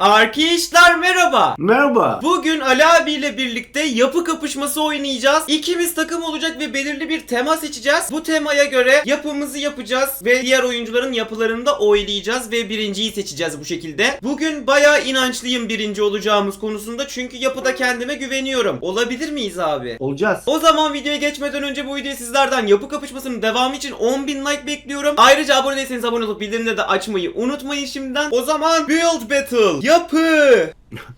Arkadaşlar merhaba. Merhaba. Bugün Ali abiyle birlikte yapı kapışması oynayacağız. İkimiz takım olacak ve belirli bir tema seçeceğiz. Bu temaya göre yapımızı yapacağız ve diğer oyuncuların yapılarını da oylayacağız ve birinciyi seçeceğiz bu şekilde. Bugün bayağı inançlıyım birinci olacağımız konusunda çünkü yapıda kendime güveniyorum. Olabilir miyiz abi? Olacağız. O zaman videoya geçmeden önce bu videoyu sizlerden yapı kapışmasının devamı için 10.000 like bekliyorum. Ayrıca abone değilseniz abone olup bildirimleri de açmayı unutmayın şimdiden. O zaman Build Battle yapı.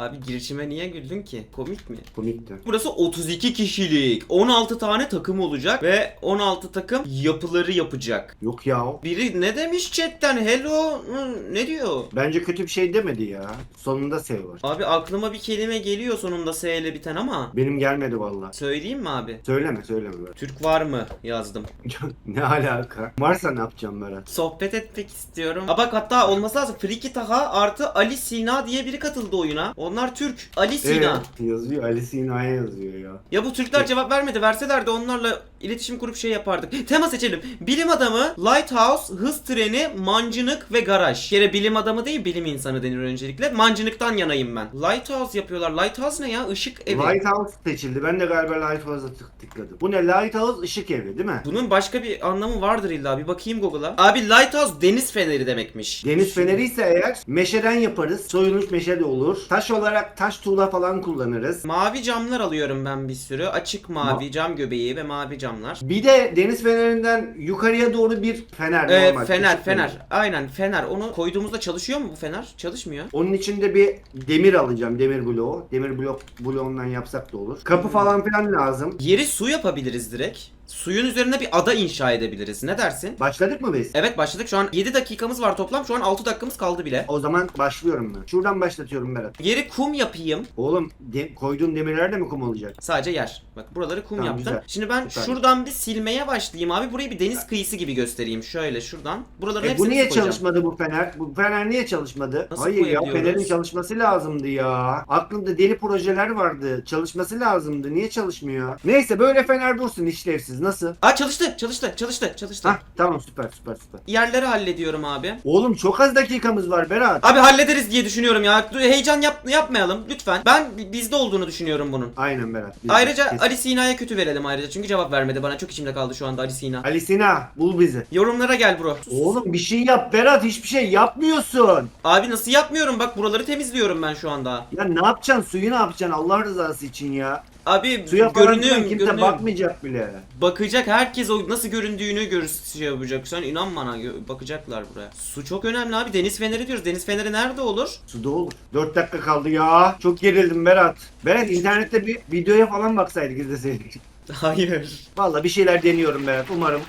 Abi girişime niye güldün ki? Komik mi? Komikti. Burası 32 kişilik. 16 tane takım olacak ve 16 takım yapıları yapacak. Yok ya. o. Biri ne demiş chatten? Hello Hı, ne diyor? Bence kötü bir şey demedi ya. Sonunda sev var. Abi aklıma bir kelime geliyor sonunda S ile biten ama Benim gelmedi valla. söyleyeyim mi abi? Söyleme söyleme. Türk var mı yazdım. ne alaka? Varsa ne yapacağım Berat? Sohbet etmek istiyorum. Aa bak hatta olması lazım. Friki Taha artı Ali Sina diye biri katıldı oyuna. Onlar Türk. Ali Sina. Evet, yazıyor. Ali Sina'ya yazıyor ya. Ya bu Türkler cevap vermedi. Verseler de onlarla iletişim kurup şey yapardık. Tema seçelim. Bilim adamı, Lighthouse, hız treni, mancınık ve garaj. Bir kere bilim adamı değil bilim insanı denir öncelikle. Mancınıktan yanayım ben. Lighthouse yapıyorlar. Lighthouse ne ya? Işık evi. Lighthouse seçildi. Ben de galiba Lighthouse'a tık- tıkladım. Bu ne? Lighthouse ışık evi değil mi? Bunun başka bir anlamı vardır illa. Bir bakayım Google'a. Abi Lighthouse deniz feneri demekmiş. Deniz feneri ise eğer meşeden yaparız. Soyulmuş meşe de olur. Taş olarak taş tuğla falan kullanırız. Mavi camlar alıyorum ben bir sürü. Açık mavi cam göbeği ve mavi camlar. Bir de deniz fenerinden yukarıya doğru bir fener. Ee, normal, fener fener. Aynen fener. Onu koyduğumuzda çalışıyor mu bu fener? Çalışmıyor. Onun içinde bir demir alacağım. Demir bloğu. Demir blok bloğundan yapsak da olur. Kapı falan filan lazım. Yeri su yapabiliriz direkt. Suyun üzerine bir ada inşa edebiliriz. Ne dersin? Başladık mı biz? Evet başladık. Şu an 7 dakikamız var toplam. Şu an 6 dakikamız kaldı bile. O zaman başlıyorum ben. Şuradan başlatıyorum Berat. Yeri kum yapayım. Oğlum de- koyduğun demirler de mi kum olacak? Sadece yer. Bak buraları kum Tamam, yaptım. güzel. Şimdi ben Süper. şuradan bir silmeye başlayayım abi. Burayı bir deniz kıyısı gibi göstereyim. Şöyle şuradan. Buraların E, hepsini bu niye koyacağım. çalışmadı bu fener? Bu fener niye çalışmadı? Nasıl Hayır ya koyabiliyoruz? fenerin çalışması lazımdı ya. Aklımda deli projeler vardı. Çalışması lazımdı. Niye çalışmıyor? Neyse böyle fener dursun işlevsiz. Nasıl? Aa çalıştı. Çalıştı. Çalıştı. Çalıştı. Hah tamam süper süper süper. Yerleri hallediyorum abi. Oğlum çok az dakikamız var Berat. Abi hallederiz diye düşünüyorum ya. Heyecan yap yapmayalım lütfen. Ben bi- bizde olduğunu düşünüyorum bunun. Aynen Berat. Ayrıca kesin. Ali Sina'ya kötü verelim ayrıca çünkü cevap vermedi bana. Çok içimde kaldı şu anda Ali Sina. Ali Sina bul bizi. Yorumlara gel bro. Oğlum bir şey yap Berat hiçbir şey yapmıyorsun. Abi nasıl yapmıyorum bak buraları temizliyorum ben şu anda. Ya ne yapacaksın suyu ne yapacaksın Allah rızası için ya. Abi Suya falan filan görünüyorum kimse görünüyorum. bakmayacak bile. Bakacak herkes o nasıl göründüğünü gör şey yapacak. Sen inan bana gö- bakacaklar buraya. Su çok önemli abi. Deniz feneri diyoruz. Deniz feneri nerede olur? Suda olur. 4 dakika kaldı ya. Çok gerildim Berat. Berat internette bir videoya falan baksaydık izleseydik. Hayır. Valla bir şeyler deniyorum Berat umarım.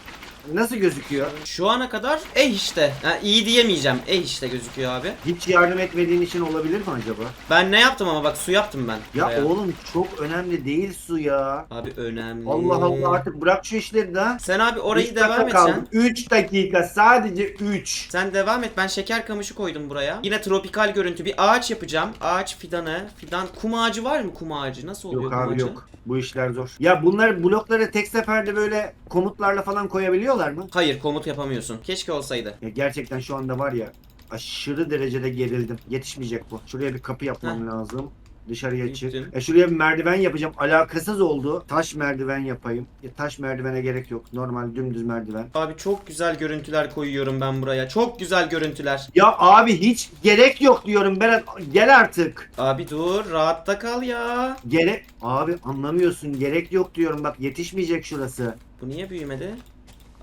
Nasıl gözüküyor? Şu ana kadar eh işte. Ha, iyi diyemeyeceğim. Eh işte gözüküyor abi. Hiç yardım etmediğin için olabilir mi acaba? Ben ne yaptım ama bak su yaptım ben. Ya buraya. oğlum çok önemli değil su ya. Abi önemli. Allah Allah artık bırak şu işleri de. Sen abi orayı Üç devam dakika edeceksin. 3 dakika sadece 3. Sen devam et. Ben şeker kamışı koydum buraya. Yine tropikal görüntü. Bir ağaç yapacağım. Ağaç fidanı. Fidan. Kum ağacı var mı kum ağacı? Nasıl oluyor Yok kum abi ağacı? yok. Bu işler zor. Ya bunlar blokları tek seferde böyle komutlarla falan koyabiliyorlar mı? Hayır komut yapamıyorsun. Keşke olsaydı. Ya gerçekten şu anda var ya aşırı derecede gerildim. Yetişmeyecek bu. Şuraya bir kapı yapmam lazım. Dışarıya çık. Gittim. E şuraya bir merdiven yapacağım. Alakasız oldu. Taş merdiven yapayım. Ya taş merdivene gerek yok. Normal dümdüz merdiven. Abi çok güzel görüntüler koyuyorum ben buraya. Çok güzel görüntüler. Ya abi hiç gerek yok diyorum Berat. Gel artık. Abi dur rahatta kal ya. Gerek... Abi anlamıyorsun. Gerek yok diyorum. Bak yetişmeyecek şurası. Bu niye büyümedi?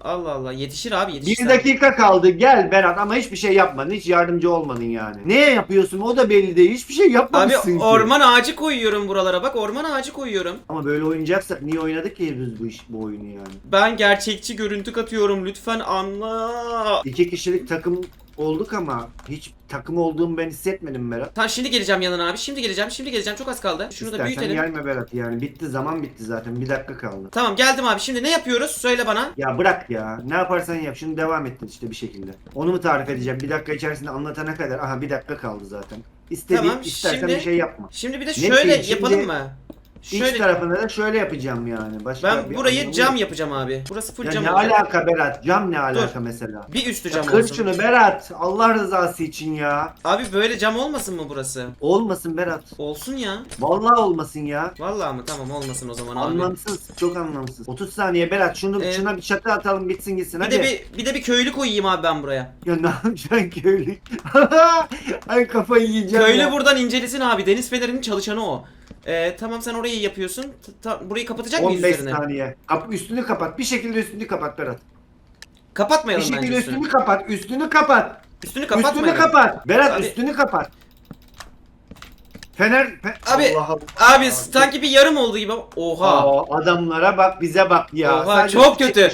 Allah Allah yetişir abi yetişir. Bir dakika kaldı. Gel Berat ama hiçbir şey yapmadın. Hiç yardımcı olmadın yani. Ne yapıyorsun? O da belli değil. Hiçbir şey Abi yapmamışsın ki. orman ağacı koyuyorum buralara bak orman ağacı koyuyorum. Ama böyle oynayacaksak niye oynadık ki biz bu iş bu oyunu yani? Ben gerçekçi görüntü katıyorum lütfen anla. İki kişilik takım olduk ama hiç takım olduğumu ben hissetmedim Berat. Tamam şimdi geleceğim yanına abi şimdi geleceğim şimdi geleceğim çok az kaldı. Şunu da İstersen büyütelim. gelme Berat yani. Bitti zaman bitti zaten. Bir dakika kaldı. Tamam geldim abi şimdi ne yapıyoruz söyle bana. Ya bırak ya. Ne yaparsan yap. Şunu devam ettir işte bir şekilde. Onu mu tarif edeceğim? Bir dakika içerisinde anlatana kadar. Aha bir dakika kaldı zaten. İstediğin Tamam, istersen şimdi- bir şey yapma. Şimdi bir de Ne şöyle diyeyim, şimdi- yapalım mı? İç Şöyle tarafına da şöyle yapacağım yani. Başka ben bir burayı anlamı cam yok. yapacağım abi. Burası full Ya cam ne olacak. alaka Berat? Cam ne alaka mesela? Bir üstü cam kır olsun. şunu Berat. Allah rızası için ya. Abi böyle cam olmasın mı burası? Olmasın Berat. Olsun ya. Vallahi olmasın ya. Vallahi mı? Tamam olmasın o zaman abi. Anlamsız. Çok anlamsız. 30 saniye Berat şunu Ee, şuna bir çatı atalım bitsin gitsin Bir hadi. de bir bir de bir köylü koyayım abi ben buraya. Ya ne yapacaksın köylü? Ay kafayı yiyeceğim Köylü ya. buradan incelesin abi. Deniz fenerinin çalışanı o. Ee, tamam sen orayı yapıyorsun. T- ta- burayı kapatacak mıyız 15 üzerine? saniye. Kap üstünü kapat. Bir şekilde üstünü kapat Berat. Bir Kapatmayalım bence şekilde üstünü. üstünü kapat. Üstünü kapat. Üstünü Üstünü kapatmayalım. kapat. Berat Abi- üstünü kapat. Fener, fe- Abi- Allah Allah. Abi sanki bir yarım oldu gibi. Oha. Aa, adamlara bak bize bak ya. Oha, Sadece çok kötü.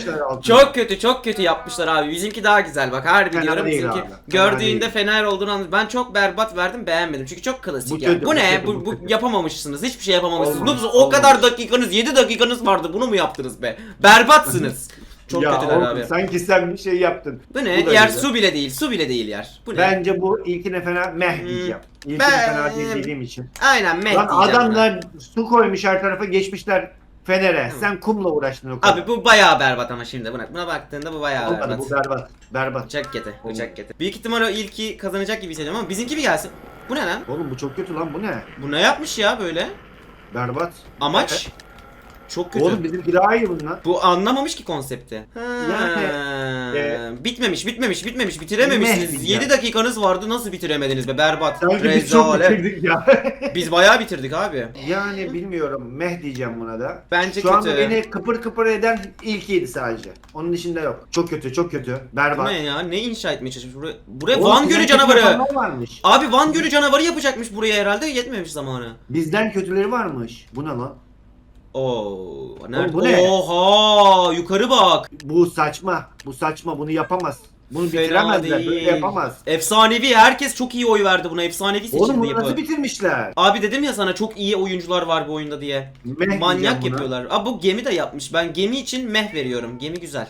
Çok kötü, çok kötü yapmışlar abi. Bizimki daha güzel. Bak harbi Fena diyorum değil bizimki. abi, fena Gördüğünde değil. fener olduğunu anladım. Ben çok berbat verdim, beğenmedim. Çünkü çok klasik Bu yani. kötü, bu, bu ne? kötü, bu, bu bu kötü. yapamamışsınız. Hiçbir şey yapamamışsınız. Olmamış, Bu- o kadar dakikanız, 7 dakikanız vardı. Bunu mu yaptınız be? Berbatsınız. çok ya kötüler oğlum, abi. Sanki sen bir şey yaptın. Bu ne? Bu yer güzel. su bile değil. Su bile değil yer. Bu ne? Bence bu ilkine fena meh Hmm. diyeceğim. İlkine Ben- fena değil dediğim için. Aynen meh Lan diyeceğim adamlar su koymuş her tarafa geçmişler Fener'e. Hı. Sen kumla uğraştın o kadar. Abi bu bayağı berbat ama şimdi buna, buna baktığında bu bayağı Olmadı berbat. bu berbat. Berbat. Bıçak kete, bıçak kete. Büyük ihtimal o ilki kazanacak gibi hissediyorum ama bizimki bir gelsin. Bu ne lan? Oğlum bu çok kötü lan bu ne? Bu ne yapmış ya böyle? Berbat. Amaç? Çok kötü. Oğlum bizimki daha iyi bunlar. Bu anlamamış ki konsepti. Ha. Yani, e, bitmemiş, bitmemiş, bitmemiş. Bitirememişsiniz. Meh 7 dakikanız vardı. Nasıl bitiremediniz be? Berbat. Sanki biz çok bitirdik ya. Biz bayağı bitirdik abi. yani bilmiyorum. Meh diyeceğim buna da. Bence Şu kötü. beni kıpır kıpır eden ilkiydi sadece. Onun dışında yok. Çok kötü, çok kötü. Bu Berbat. ne ya? Ne inşa etmeye çalışmış? Buraya, buraya Oğlum, Van Gölü canavarı. varmış. Abi Van Gölü canavarı yapacakmış buraya herhalde. Yetmemiş zamanı. Bizden kötüleri varmış. Bu ne lan? Oo, nerede? bu ne? Oha, yukarı bak. Bu saçma. Bu saçma. Bunu yapamaz. Bunu Fena bitiremezler. Böyle değil. yapamaz. Efsanevi. Herkes çok iyi oy verdi buna. Efsanevi seçildi Oğlum bunu yapı. nasıl bitirmişler? Abi dedim ya sana çok iyi oyuncular var bu oyunda diye. Meh diyeceğim Manyak buna. yapıyorlar. Aa bu gemi de yapmış. Ben gemi için meh veriyorum. Gemi güzel.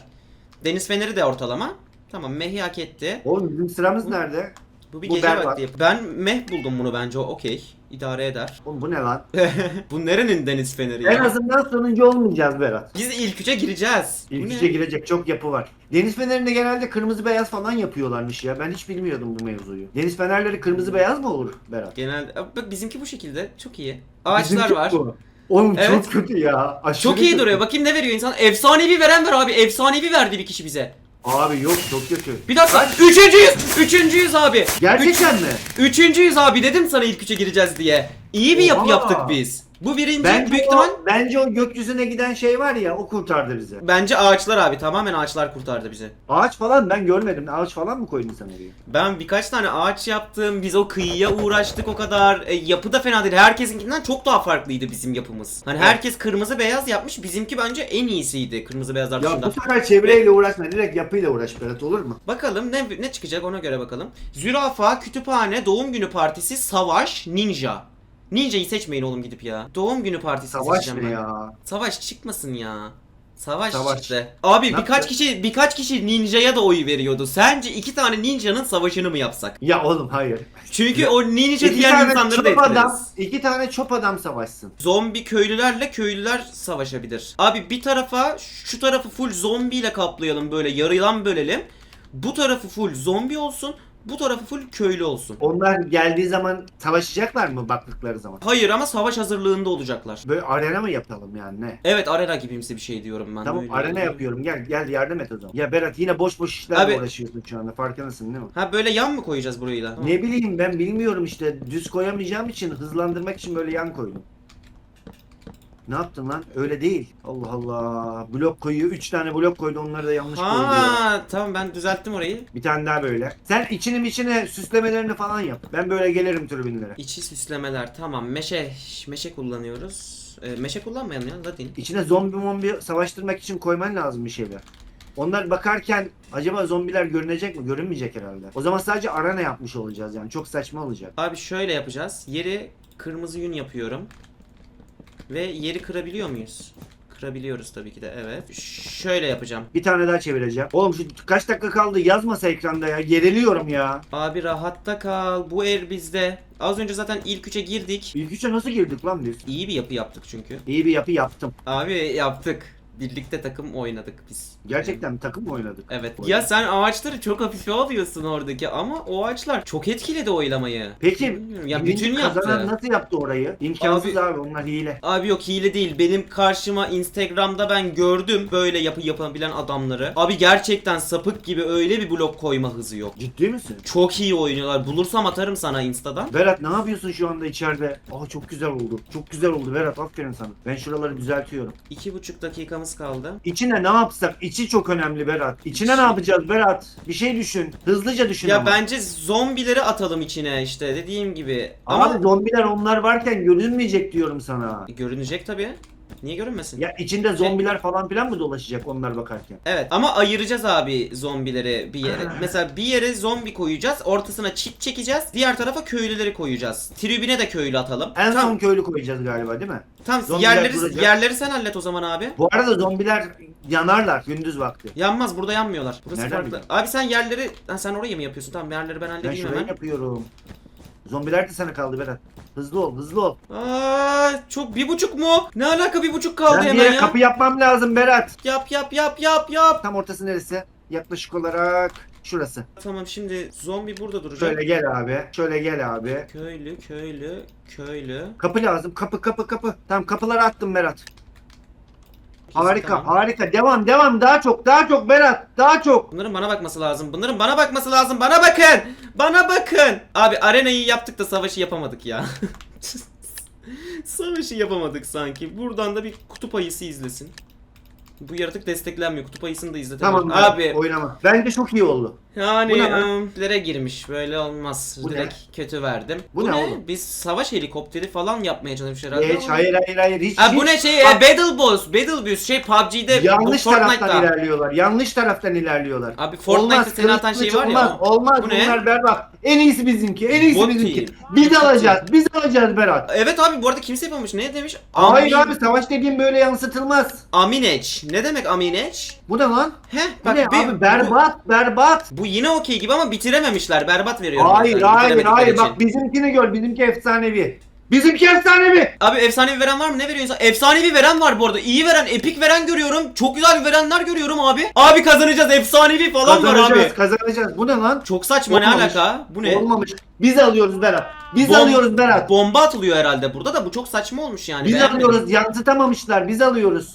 Deniz feneri de ortalama. Tamam mehi hak etti. Oğlum bizim sıramız nerede? Bu bir Bu gece berbat. vakti. yap- Ben meh buldum bunu bence. Okey. İdare eder. Oğlum bu ne lan? bu nerenin deniz feneri ya? En azından sonuncu olmayacağız Berat. Biz ilk üçe gireceğiz. Bu İlk ne? üçe girecek çok yapı var. Deniz fenerinde genelde kırmızı beyaz falan yapıyorlarmış ya. Ben hiç bilmiyordum bu mevzuyu. Deniz fenerleri kırmızı beyaz mı olur Berat? Genelde Aa, bak bizimki bu şekilde. Çok iyi. Ağaçlar Bizimki var. bu. Oğlum Evet. çok kötü ya. Aşırı Çok iyi kötü. duruyor. Bakayım ne veriyor insan? Efsanevi veren ver abi. Efsanevi verdi bir kişi bize. Abi yok çok kötü. Bir dakika. Kaç? Üçüncüyüz. Üçüncüyüz abi. Gerçekten mi? Üçüncüyüz abi dedim sana ilk üçe gireceğiz diye. İyi bir yapı Oha. yaptık biz. Bu birinci Bence büyük o, ihtimal. bence o gökyüzüne giden şey var ya o kurtardı bizi. Bence ağaçlar abi. Tamamen ağaçlar kurtardı bizi. Ağaç falan ben görmedim. Ağaç falan mı koydun sen oraya? Ben birkaç tane ağaç yaptım. Biz o kıyıya uğraştık o kadar. E, yapı da fena değil. Herkesinkinden çok daha farklıydı bizim yapımız. Hani Evet. herkes kırmızı beyaz yapmış. Bizimki bence en iyisiydi kırmızı beyazlar Ya dışında. bu sefer çevreyle uğraşma. Direkt yapıyla uğraş Berat olur mu? Bakalım ne ne çıkacak ona göre bakalım. Zürafa, kütüphane, doğum günü partisi, savaş, ninja. Ninja'yı seçmeyin oğlum gidip ya. Doğum günü partisi Savaş seçeceğim ne ben. ya? Savaş çıkmasın ya. Savaş, Savaş. çıktı. Abi Ne birkaç yapacak? kişi birkaç kişi ninja'ya da oy veriyordu. Sence iki tane ninja'nın savaşını mı yapsak? Ya oğlum hayır. Çünkü o ninja İki diğer tane insanları da çöp adam, etkileriz. iki tane çöp adam savaşsın. Zombi köylülerle köylüler savaşabilir. Abi bir tarafa şu tarafı full zombiyle kaplayalım böyle yarılan bölelim. Bu tarafı full zombi olsun. Bu tarafı full köylü olsun. Onlar geldiği zaman savaşacaklar mı baktıkları zaman? Hayır ama savaş hazırlığında olacaklar. Böyle arena mı yapalım yani ne? Evet arena gibimsi bir şey diyorum ben. Tamam Öyle arena diyorum. yapıyorum gel gel yardım et o zaman. Ya Berat yine boş boş işlerle Abi- uğraşıyorsun şu anda farkındasın değil mi? Ha böyle yan mı koyacağız burayı da? Ne bileyim ben bilmiyorum işte düz koyamayacağım için hızlandırmak için böyle yan koydum. Ne yaptın lan? Öyle değil. Allah Allah. Blok koyuyor. Üç tane blok koydu. Onları da yanlış koydu. Ha tamam ben düzelttim orayı. Bir tane daha böyle. Sen içini içine süslemelerini falan yap. Ben böyle gelirim tribünlere. İçi süslemeler tamam meşe meşe kullanıyoruz. Ee, meşe kullanmayalım ya zaten. İçine zombi mombi savaştırmak için koyman lazım bir şeyler. Onlar bakarken acaba zombiler görünecek mi? Görünmeyecek herhalde. O zaman sadece arena yapmış olacağız yani. Çok saçma olacak. Abi şöyle yapacağız. Yeri kırmızı yün yapıyorum. Ve yeri kırabiliyor muyuz? kırabiliyoruz tabii ki de evet. Şöyle yapacağım. Bir tane daha çevireceğim. Oğlum şu kaç dakika kaldı yazmasa ekranda ya. Geriliyorum ya. Abi rahatta kal. Bu el bizde. Az önce zaten ilk üçe girdik. İlk üçe nasıl girdik lan biz? İyi bir yapı yaptık çünkü. İyi bir yapı yaptım. Abi yaptık. Birlikte takım oynadık biz. Gerçekten takım mı oynadık? Evet. Ya sen ağaçları çok hafife alıyorsun oradaki ama o ağaçlar çok etkiledi oylamayı. Peki Bilmiyorum, ya birinci bütün kazanan yaptı. nasıl yaptı orayı? İmkansız abi, onlar hile. Abi yok hile değil. Benim karşıma Instagram'da ben gördüm böyle yapı yapabilen adamları. Abi gerçekten sapık gibi öyle bir blok koyma hızı yok. Ciddi misin? Çok iyi oynuyorlar. Bulursam atarım sana Insta'dan. Berat ne yapıyorsun şu anda içeride? Aa çok güzel oldu. Çok güzel oldu Berat aferin sana. Ben şuraları düzeltiyorum. İki buçuk dakikamız kaldı. İçine ne yapsak? İçi çok önemli Berat. İçine ne yapacağız Berat? Bir şey düşün. Hızlıca düşün Ya ama. bence zombileri atalım içine işte dediğim gibi. Ama Ama zombiler onlar varken görünmeyecek diyorum sana. görünecek tabii. Niye görünmesin? Ya içinde zombiler falan filan mı dolaşacak onlar bakarken? Evet ama ayıracağız abi zombileri bir yere. Mesela bir yere zombi koyacağız. Ortasına çit çekeceğiz. Diğer tarafa köylüleri koyacağız. Tribüne de köylü atalım. En Tam, son köylü koyacağız galiba değil mi? tam zombiler yerleri, duracak. yerleri sen hallet o zaman abi. Bu arada zombiler yanarlar gündüz vakti. Yanmaz burada yanmıyorlar. Burası Nereden farklı. biliyorsun? Abi sen yerleri ha, sen orayı mı yapıyorsun? Tamam yerleri ben Ben halledeyim şurayı hemen. yapıyorum. Zombiler de sana kaldı Berat. Hızlı ol, hızlı ol. Aa, çok bir buçuk mu? Ne alaka bir buçuk kaldı ben bir hemen yere ya? kapı yapmam lazım Berat. Yap yap yap yap yap. Tam ortası neresi? Yaklaşık olarak şurası. Tamam şimdi zombi burada duracak. Şöyle gel abi. Şöyle gel abi. Köylü köylü köylü. Kapı lazım. Kapı kapı kapı. Tamam kapıları attım Berat. Harika Tamam. harika. Devam devam. Daha çok daha çok Berat. Daha çok. Bunların bana bakması lazım. Bunların bana bakması lazım. Bana bakın. Bana bakın. Abi arenayı yaptık da savaşı yapamadık ya. savaşı yapamadık sanki. Buradan da bir kutup ayısı izlesin. Bu yaratık desteklenmiyor. Kutup ayısını da izletelim. Tamam Abi Oynama. Bence çok iyi oldu. yani Bu ne lere girmiş. Böyle olmaz. Bu ne? Direkt kötü verdim. Bu ne oğlum? Biz savaş helikopteri falan yapmaya çalışmış herhalde. Geç. ama- Hayır hayır hayır. Hiç, Ha bu hiç- ne şey? e, Bak, Battle Boss. Battle Boss şey PUBG'de Yanlış bu taraftan ilerliyorlar. Yanlış taraftan ilerliyorlar. Abi Fortnite'da seni atan şey var olmaz, ya. Olmaz. Bu ne? Bunlar berbat. En iyisi bizimki. En iyisi Bot bizimki. team. Biz alacağız. Biz alacağız Berat. Evet abi bu arada kimse yapamamış. Ne demiş? Hayır Amin- abi savaş dediğim böyle yansıtılmaz. Amineç. Ne demek Amineç? Bu ne lan? Heh Bu bak ne bir- abi berbat berbat. Bu, bu yine okey gibi ama bitirememişler. Berbat veriyorum. Hayır ben, hayır hayır için. bak bizimkini gör. Bizimki efsanevi. Bizimki efsanevi. Abi efsanevi veren var mı? Ne veriyor insan? Efsanevi veren var bu arada. İyi veren, epik veren görüyorum. Çok güzel verenler görüyorum abi. Abi kazanacağız. Efsanevi falan var Kazanacağız abi. kazanacağız. Bu ne lan? Çok saçma ne Olmamış. alaka? Bu ne? Olmamış. Biz alıyoruz Berat. Biz Bom- alıyoruz Berat. Bomba atılıyor herhalde burada da bu çok saçma olmuş yani. Biz beğenmedim. alıyoruz. Yansıtamamışlar. Biz alıyoruz.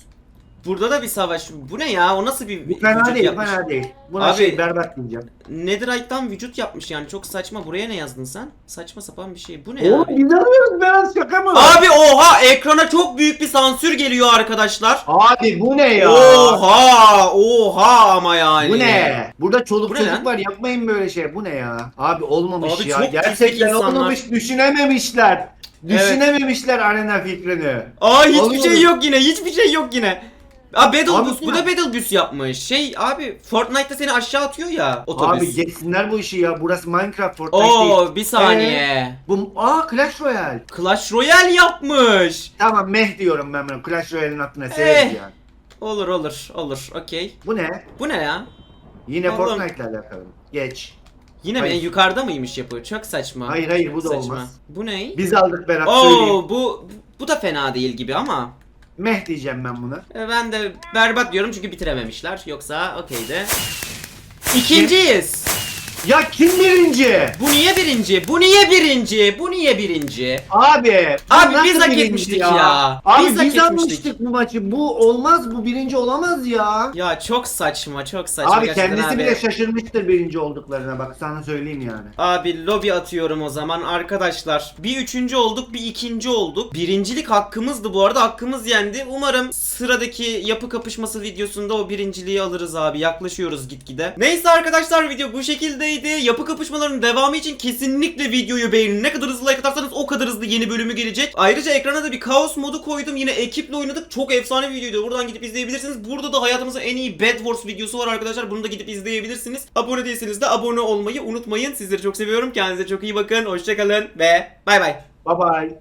Burada da bir savaş. Bu ne ya? O nasıl bir Bu fena vücut değil. yapmış? Fena değil. Buna Abi- şey berbat diyeceğim. Netherite'dan vücut yapmış yani çok saçma. Buraya ne yazdın sen? Saçma sapan bir şey. Bu ne Oğlum abi? biz alıyoruz Berat şaka mı? Abi oha ekrana çok büyük bir sansür geliyor arkadaşlar. Abi bu ne ya? Oha oha ama yani. Bu ne? Burada çoluk Bu ne çocuk lan? var yapmayın böyle şey. Bu ne ya? Abi olmamış Abi ya. çok pislik Gerçekten insanlar. olmamış. Düşünememişler. Düşünememişler arena fikrini. Aa hiçbir Alıyoruz. şey yok yine. Hiçbir şey yok yine. Aa Battle bu da Battle yapmış. Şey abi Fortnite'da seni aşağı atıyor ya otobüs. Abi geçsinler bu işi ya. Burası Minecraft Fortnite değil. Oo bir saniye. Bu aa Clash Royale. Clash Royale yapmış. Tamam meh diyorum ben bunu. Clash Royale'in aklına severiz Eh. yani. Olur olur olur okey. Bu ne? Bu ne ya? Yine Allah'ım. Fortnite'le alakalı. Geç. Yine mi? Hayır. Yukarıda mıymış yapı? Çok saçma. Hayır hayır bu da Saçma. olmaz. Bu ne? Biz aldık Berat söyleyeyim. Oo bu bu da fena değil gibi ama Meh diyeceğim ben buna. e, ben de berbat diyorum çünkü bitirememişler. Yoksa okeydi. İkinciyiz. Ya kim birinci? Bu niye birinci? Bu niye birinci? Bu niye birinci? Abi. bu Abi nasıl biz hak birinci etmiştik ya. Abi Biz biz, hak etmiştik. bu maçı. Bu olmaz bu birinci olamaz ya. Ya çok saçma, çok saçma Abi gerçekten kendisi abi. bile şaşırmıştır birinci olduklarına bak sana söyleyeyim yani. Abi lobi atıyorum o zaman arkadaşlar. Bir üçüncü olduk, bir ikinci olduk. Birincilik hakkımızdı bu arada. Hakkımız yendi. Umarım sıradaki yapı kapışması videosunda o birinciliği alırız abi. Yaklaşıyoruz gitgide. Neyse arkadaşlar video bu şekildeydi. Yapı kapışmalarının devamı için kesinlikle videoyu beğenin. Ne kadar hızlı like atarsanız o kadar hızlı yeni bölümü gelecek. Ayrıca ekrana da bir kaos modu koydum. Yine ekiple oynadık. Çok efsane bir videoydu. Buradan gidip izleyebilirsiniz. Burada da hayatımızın en iyi Bed Wars videosu var arkadaşlar. Bunu da gidip izleyebilirsiniz. Abone değilseniz de abone olmayı unutmayın. Sizleri çok seviyorum. Kendinize çok iyi bakın. Hoşçakalın ve bay bay. Bye bye.